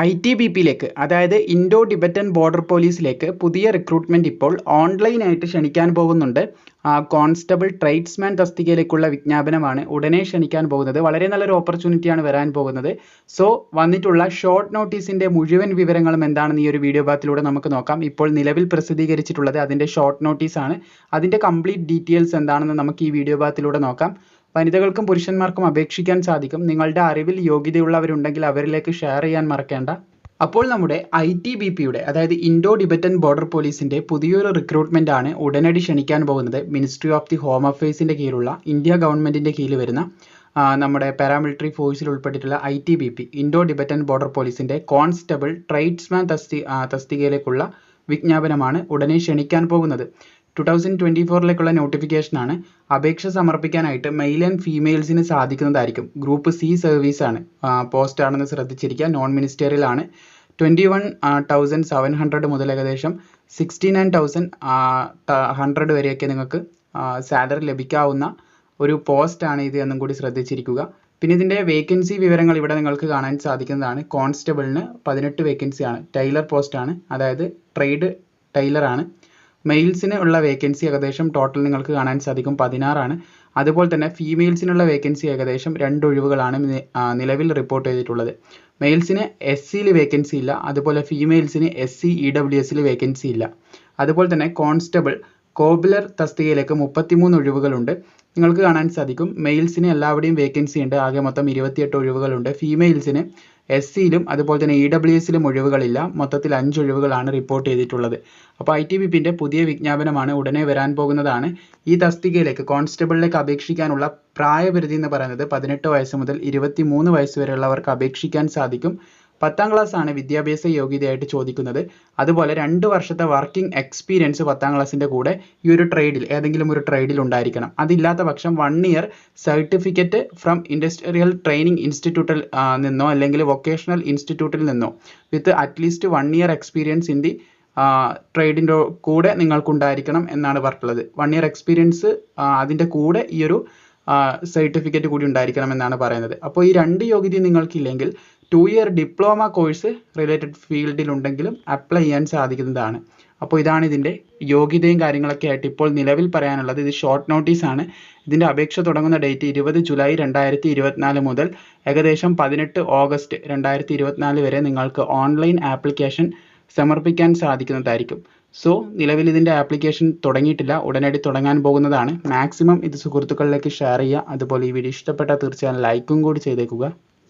I T B പിയിലേക്ക് അതായത് Indo Tibetan border പോലീസിലേക്ക് പുതിയ റിക്രൂട്ട്മെന്റ് ഇപ്പോൾ ഓൺലൈനായിട്ട് ക്ഷണിക്കാൻ പോകുന്നുണ്ട്. കോൺസ്റ്റബിൾ ട്രേഡ്സ്മാൻ തസ്തികയിലേക്കുള്ള വിജ്ഞാപനമാണ് ഉടനെ ക്ഷണിക്കാൻ പോകുന്നത്. വളരെ നല്ലൊരു ഓപ്പർച്യൂണിറ്റിയാണ് വരാൻ പോകുന്നത്. സോ വന്നിട്ടുള്ള ഷോർട്ട് നോട്ടീസിന്റെ മുഴുവൻ വിവരങ്ങളും എന്താണെന്ന് ഈ ഒരു വീഡിയോ ഭാഗത്തിലൂടെ നമുക്ക് നോക്കാം. ഇപ്പോൾ നിലവിൽ പ്രസിദ്ധീകരിച്ചിട്ടുള്ളത് അതിന്റെ ഷോർട്ട് നോട്ടീസാണ് അതിന്റെ കംപ്ലീറ്റ് ഡീറ്റെയിൽസ് എന്താണെന്ന് നമുക്ക് ഈ വീഡിയോ ഭാഗത്തിലൂടെ നോക്കാം. വനിതകൾക്കും പുരുഷന്മാർക്കും അപേക്ഷിക്കാൻ സാധിക്കും. നിങ്ങളുടെ അറിവിൽ യോഗ്യതയുള്ളവരുണ്ടെങ്കിൽ അവരിലേക്ക് ഷെയർ ചെയ്യാൻ മറക്കേണ്ട. അപ്പോൾ നമ്മുടെ ഐ ടി ബി പിയുടെ അതായത് ഇൻഡോ ടിബറ്റൻ ബോർഡർ പോലീസിന്റെ പുതിയൊരു റിക്രൂട്ട്മെന്റ് ആണ് ഉടനടി ക്ഷണിക്കാൻ പോകുന്നത്. മിനിസ്ട്രി ഓഫ് ദി ഹോം അഫയേഴ്സിന്റെ കീഴിലുള്ള ഇന്ത്യ ഗവൺമെന്റിന്റെ കീഴിൽ വരുന്ന നമ്മുടെ പാരാമിലിറ്ററി ഫോഴ്സിൽ ഉൾപ്പെട്ടിട്ടുള്ള I T B P Indo Tibetan border പോലീസിന്റെ കോൺസ്റ്റബിൾ ട്രേഡ്സ്മാൻ തസ്തി തസ്തികയിലേക്കുള്ള വിജ്ഞാപനമാണ് ഉടനെ ക്ഷണിക്കാൻ പോകുന്നത്. ടു തൗസൻഡ് ട്വന്റി ഫോറിലേക്കുള്ള നോട്ടിഫിക്കേഷനാണ് അപേക്ഷ സമർപ്പിക്കാനായിട്ട് മെയിൽ ആൻഡ് ഫീമെയിൽസിന് സാധിക്കുന്നതായിരിക്കും. ഗ്രൂപ്പ് സി സർവീസ് ആണ്. പോസ്റ്റ് ആണെന്ന് ശ്രദ്ധിച്ചിരിക്കുക. നോൺ മിനിസ്റ്റേറിയൽ ആണ്. Twenty one thousand seven hundred മുതൽ ഏകദേശം സിക്സ്റ്റി നയൻ തൗസൻഡ് ഹൺഡ്രഡ് വരെയൊക്കെ നിങ്ങൾക്ക് സാലറി ലഭിക്കാവുന്ന ഒരു പോസ്റ്റ് ആണ് ഇത് എന്നും കൂടി ശ്രദ്ധിച്ചിരിക്കുക. പിന്നെ ഇതിന്റെ വേക്കൻസി വിവരങ്ങൾ ഇവിടെ നിങ്ങൾക്ക് കാണാൻ സാധിക്കുന്നതാണ്. കോൺസ്റ്റബിളിന് പതിനെട്ട് വേക്കൻസിയാണ് ടൈലർ പോസ്റ്റ് ആണ്. അതായത് ട്രേഡ് ടൈലർ ആണ്. മെയിൽസിന് ഉള്ള വേക്കൻസി ഏകദേശം ടോട്ടൽ നിങ്ങൾക്ക് കാണാൻ സാധിക്കും. പതിനാറാണ്. അതുപോലെ തന്നെ ഫീമെയിൽസിനുള്ള വേക്കൻസി ഏകദേശം രണ്ട് ഒഴിവുകളാണ് നിലവിൽ റിപ്പോർട്ട് ചെയ്തിട്ടുള്ളത്. മെയിൽസിന് എസ് സിയിൽ വേക്കൻസി ഇല്ല. അതുപോലെ ഫീമെയിൽസിന് എസ് സി ഇ ഡബ്ല്യു എസിൽ വേക്കൻസി ഇല്ല. അതുപോലെ തന്നെ കോൺസ്റ്റബിൾ കോബിലർ തസ്തികയിലേക്ക് മുപ്പത്തിമൂന്ന് ഒഴിവുകളുണ്ട്. നിങ്ങൾക്ക് കാണാൻ സാധിക്കും. മെയിൽസിന് എല്ലാവിടെയും വേക്കൻസി ഉണ്ട്. ആകെ മൊത്തം ഇരുപത്തിയെട്ട് ഒഴിവുകളുണ്ട്. ഫീമെയിൽസിന് എസ് സിയിലും അതുപോലെ തന്നെ ഇ ഡബ്ല്യു എസിലും ഒഴിവുകളില്ല. മൊത്തത്തിൽ അഞ്ച് ഒഴിവുകളാണ് റിപ്പോർട്ട് ചെയ്തിട്ടുള്ളത്. അപ്പോൾ ഐ ടി ബി പിന്റെ പുതിയ വിജ്ഞാപനമാണ് ഉടനെ വരാൻ പോകുന്നതാണ്. ഈ തസ്തികയിലേക്ക് കോൺസ്റ്റബിളിലേക്ക് അപേക്ഷിക്കാനുള്ള പ്രായപരിധി എന്ന് പറയുന്നത് പതിനെട്ട് വയസ്സ് മുതൽ ഇരുപത്തി മൂന്ന് വയസ്സ് വരെയുള്ളവർക്ക് അപേക്ഷിക്കാൻ സാധിക്കും. പത്താം ക്ലാസ് ആണ് വിദ്യാഭ്യാസ യോഗ്യതയായിട്ട് ചോദിക്കുന്നത്. അതുപോലെ രണ്ട് വർഷത്തെ വർക്കിംഗ് എക്സ്പീരിയൻസ് പത്താം ക്ലാസ്സിന്റെ കൂടെ ഈ ഒരു ട്രേഡിൽ ഏതെങ്കിലും ഒരു ട്രേഡിൽ ഉണ്ടായിരിക്കണം. അതില്ലാത്ത പക്ഷം one year certificate from industrial training ഇൻസ്റ്റിറ്റ്യൂട്ടിൽ നിന്നോ അല്ലെങ്കിൽ വൊക്കേഷണൽ ഇൻസ്റ്റിറ്റ്യൂട്ടിൽ നിന്നോ with at least one year experience in the ട്രേഡിന്റെ കൂടെ നിങ്ങൾക്കുണ്ടായിരിക്കണം എന്നാണ് പറഞ്ഞിട്ടുള്ളത്. വൺ ഇയർ എക്സ്പീരിയൻസ് അതിന്റെ കൂടെ ഈ ഒരു സർട്ടിഫിക്കറ്റ് കൂടി ഉണ്ടായിരിക്കണം എന്നാണ് പറയുന്നത്. അപ്പോൾ ഈ രണ്ട് യോഗ്യതയും നിങ്ങൾക്കില്ലെങ്കിൽ two year diploma course related ഫീൽഡിൽ ഉണ്ടെങ്കിലും അപ്ലൈ ചെയ്യാൻ സാധിക്കുന്നതാണ്. അപ്പോൾ ഇതാണ് ഇതിന്റെ യോഗ്യതയും കാര്യങ്ങളൊക്കെ ആയിട്ട് ഇപ്പോൾ നിലവിൽ പറയാനുള്ളത്. ഇത് ഷോർട്ട് നോട്ടീസ് ആണ്. ഇതിന്റെ അപേക്ഷ തുടങ്ങുന്ന ഡേറ്റ് ഇരുപത് ജൂലൈ രണ്ടായിരത്തി ഇരുപത്തിനാല് മുതൽ ഏകദേശം പതിനെട്ട് ഓഗസ്റ്റ് രണ്ടായിരത്തി ഇരുപത്തിനാല് വരെ നിങ്ങൾക്ക് ഓൺലൈൻ ആപ്ലിക്കേഷൻ സമർപ്പിക്കാൻ സാധിക്കുന്നതായിരിക്കും. സോ നിലവിൽ ഇതിന്റെ ആപ്ലിക്കേഷൻ തുടങ്ങിയിട്ടില്ല. ഉടനടി തുടങ്ങാൻ പോകുന്നതാണ്. മാക്സിമം ഇത് സുഹൃത്തുക്കളിലേക്ക് ഷെയർ ചെയ്യുക. അതുപോലെ ഈ വീഡിയോ ഇഷ്ടപ്പെട്ടാൽ തീർച്ചയായും ലൈക്കും കൂടി ചെയ്തേക്കുക.